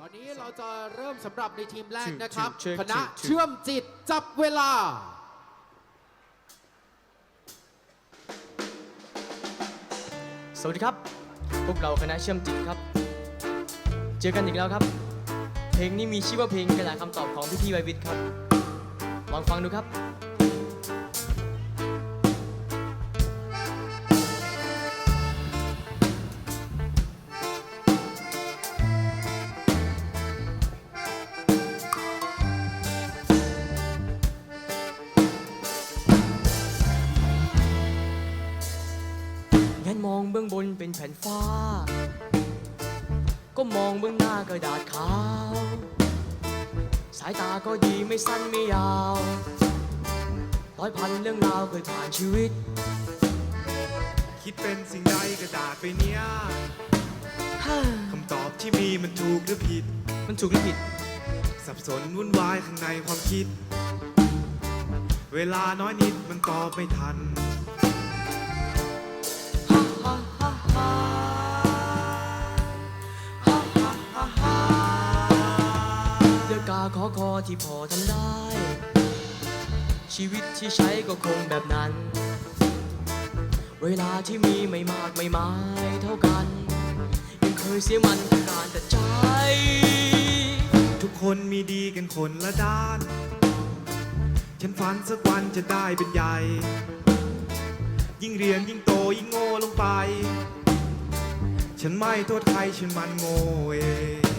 ตอนนี้เราจะเริ่มสำหรับในทีมแรกนะครับเชิญคณะเชิญเชิญเชื่อมจิตจับเวลา สวัสดีครับ พวกเราคณะเชื่อมจิตครับ เจอกันอีกแล้วครับ เพลงนี้มีชื่อว่าเพลงกระดาษคำตอบของพี่พี่ๆไววิทย์ครับ ลองฟังดูครับ แผ่นฟ้า ก็มองเบื้องหน้ากระดาษขาว สายตาก็ดีไม่สั้นไม่ยาว ร้อยพันเรื่องราวเคยผ่านชีวิต คิดเป็นสิ่งใดกระดาษไปเนี้ยคำตอบที่มีมันถูกหรือผิด มันถูกหรือผิด สับสนวุ่นวายข้างในความคิด เวลาน้อยนิดมันตอบไม่ทัน เดือกาขอคอที่พอทำได้ ชีวิตที่ใช้ก็คงแบบนั้น เวลาที่มีไม่มากไม่หมายเท่ากัน ยังเคยเสียมันกับการตัดใจ ทุกคนมีดีกันคนละด้าน ฉันฝันสักวันจะได้เป็นใหญ่ ยิ่งเรียนยิ่งโตยิ่งโง่ลงไป ฉันไม่โทษใครฉันมันโง่เอง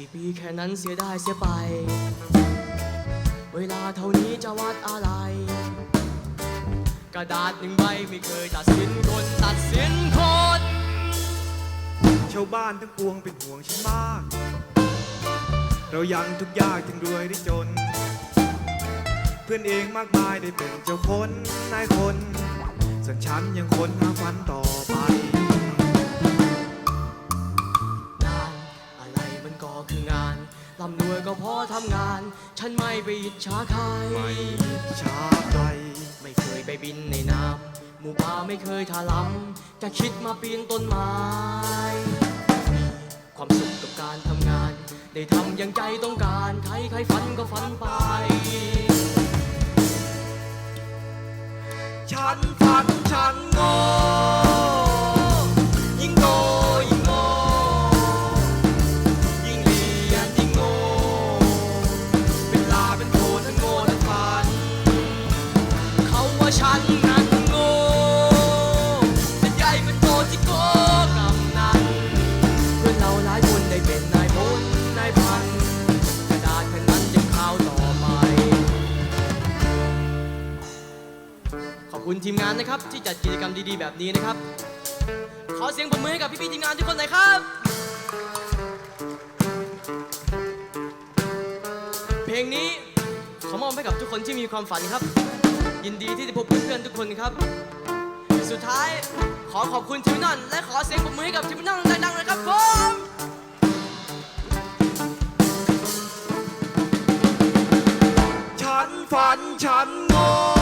สี่ปีแค่นั้นเสียได้เสียไป เวลาเท่านี้จะวัดอะไร กระดาษหนึ่งใบไม่เคยตัดสินคนตัดสินคนชาวบ้านทั้งปวงเป็นห่วงฉันมาก เรายังทุกยากถึงรวยได้จน เพื่อนเองมากมายได้เป็นเจ้าคนนายคนส่วนฉันยังคนหาฝันต่อไป ทำงาน ฉันไม่ไปอิจฉาใคร ไม่ช้าใคร ไม่เคยไปบินในน้ำหมู่ป่าไม่เคยทาลำจะคิดมาปีนต้นไม้ ความสุขกับการทำงาน ได้ทำอย่างใจต้องการ ใครใครฝันก็ฝันไป ฉันฝันฉันโง่ยิ่ ว่าฉันนั้นโง่เป็นใหญ่เป็นโตที่โกกำนันเพื่อนเราหลายคนได้เป็นนายพลนายพันกระดาษแผ่นนั้นยังข่าวต่อไป ขอบคุณทีมงานนะครับที่จัดกิจกรรมดีๆแบบนี้นะครับ ขอเสียงปรบมือให้กับพี่ๆทีมงานทุกคนหน่อยครับ เพลงนี้ขอมอบให้กับทุกคนที่มีความฝันครับ ยินดีที่ได้พบเพื่อนๆทุกคนครับ สุดท้ายขอขอบคุณทิมนอนและขอเสียงปรบมือให้กับทีมนอนดังๆเลยครับผมฉันฝันฉันโง่ยิ่ง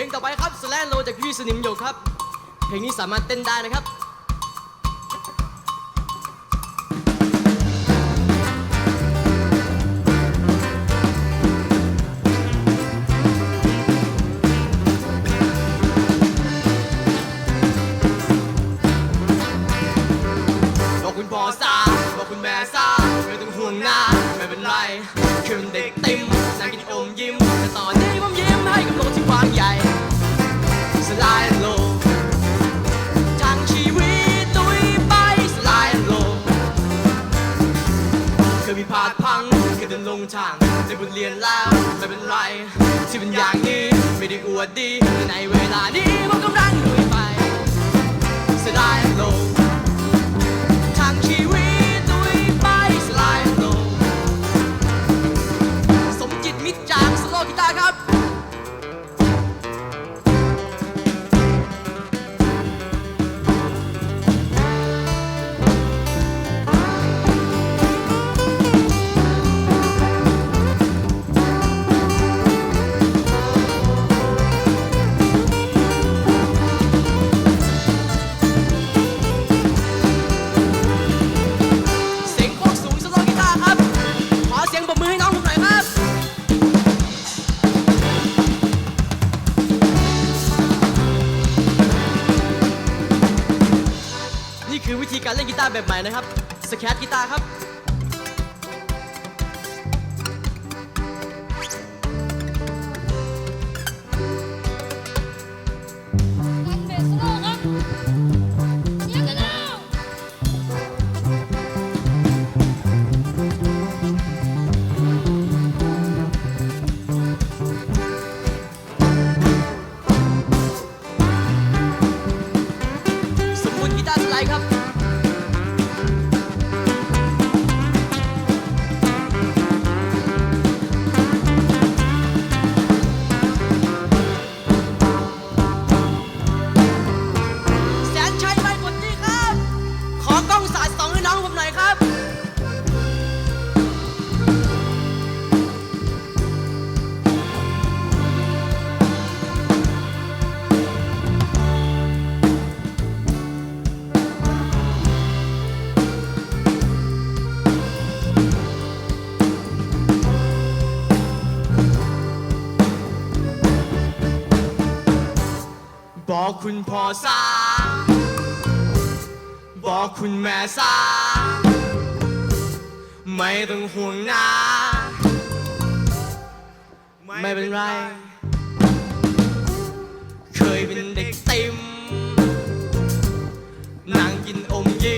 พลงต่อไปครับสแลนโลจากพี่สนิมโยกครับ เพลงนี้สามารถเต้นได้นะครับ มีพลาดพังเคยเดินลงทางได้บทเรียนแล้วไม่เป็นไรที่เป็นอย่างนี้ไม่ได้อวดดีในเวลานี้ผมกำลังลุยไปสลายลงทางชีวิตลุยไปสลายลงสมจิตมิตรจากสโลกีตาร์ครับ ร์แบบใหม่นะครับ สแครกีตาร์ครับวันเบสโลครับเสียงกันแล้วสมบูรณ์กีตาร์สไลด์ครับ บอกคุณพ่อซาบอกคุณแม่ซาไม่ต้องห่วงนะ ไม่เป็นไร เคยเป็นเด็กติมนั่งกินอมยิ้ม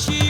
ทั้